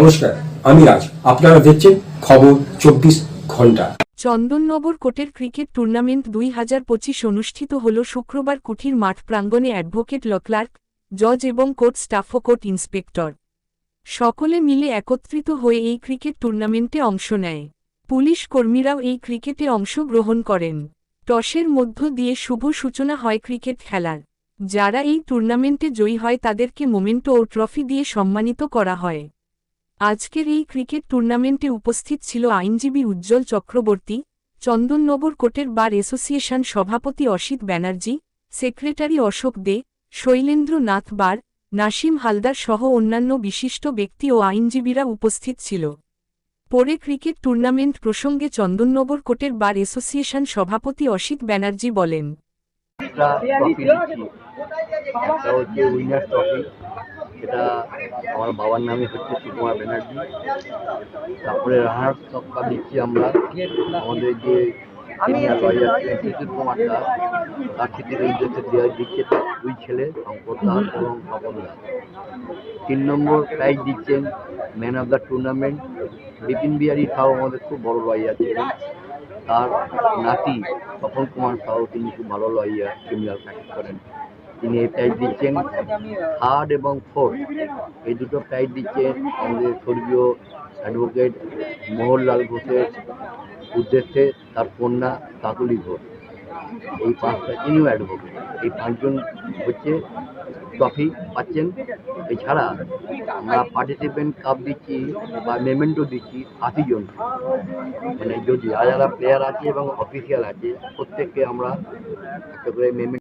নমস্কার, আমি রাজ। আপনারা দেখছেন খবর চব্বিশ ঘণ্টা। চন্দননগর কোর্টের ক্রিকেট টুর্নামেন্ট দুই হাজার পঁচিশ অনুষ্ঠিত হল শুক্রবার কুঠির মাঠ প্রাঙ্গণে অ্যাডভোকেট লক্লার্ক জজ এবং কোর্ট স্টাফ ও কোর্ট ইন্সপেক্টর। সকলে মিলে একত্রিত হয়ে এই ক্রিকেট টুর্নামেন্টে অংশ নেয়। পুলিশ কর্মীরাও এই ক্রিকেটে অংশগ্রহণ করেন। টসের মধ্য দিয়ে শুভ সূচনা হয় ক্রিকেট খেলার। যারা এই টুর্নামেন্টে জয়ী হয় তাদেরকে মোমেন্টো ও ট্রফি দিয়ে সম্মানিত করা হয়। আজকের এই ক্রিকেট টুর্নামেন্টে উপস্থিত ছিল আইনজীবী উজ্জ্বল চক্রবর্তী, চন্দননগর কোর্টের বার অ্যাসোসিয়েশন সভাপতি অসিত ব্যানার্জি, সেক্রেটারি অশোক দে, শৈলেন্দ্র নাথ বার, নাসিম হালদার সহ অন্যান্য বিশিষ্ট ব্যক্তি ও আইনজীবীরা উপস্থিত ছিল। পরে ক্রিকেট টুর্নামেন্ট প্রসঙ্গে চন্দননগর কোর্টের বার অ্যাসোসিয়েশন সভাপতি অসিত ব্যানার্জি বলেন এটা আমার বাবার নামে হচ্ছে সুকুমার ব্যানার্জি। তারপরে রানার টপটা দিচ্ছি আমরা। আমাদের যে কুমার দাস তার উদ্দেশ্যে দেওয়া দিচ্ছে দুই ছেলে শঙ্কর দাস তিন নম্বর প্রাইজ দিচ্ছেন man of the tournament. Bipin Bihari Sau আমাদের খুব বড় লয়ার ছিলেন। তার নাতি স্বপন কুমার সাউ তিনি খুব ভালো লয়ার, ক্রিমিনাল প্র্যাকটিস করেন। তিনি এই প্রাইজ দিচ্ছেন থার্ড এবং ফোর্থ এই দুটো প্রাইজ দিচ্ছেন আমাদের স্বর্গীয় অ্যাডভোকেট মোহনলাল ঘোষের উদ্দেশ্যে তার কন্যা কাকুলি ঘোষ। এই পাঁচটা তিনিও অ্যাডভোকেট এই পাঁচজন হচ্ছে ট্রফি পাচ্ছেন। এছাড়া আমরা পার্টিসিপেন্ট কাপ দিচ্ছি বা মেমেন্টো দিচ্ছি আশি জন মানে যদি যারা যারা প্লেয়ার আছে এবং অফিসিয়াল আছে, প্রত্যেককে আমরা একটা করে মেমেন্টো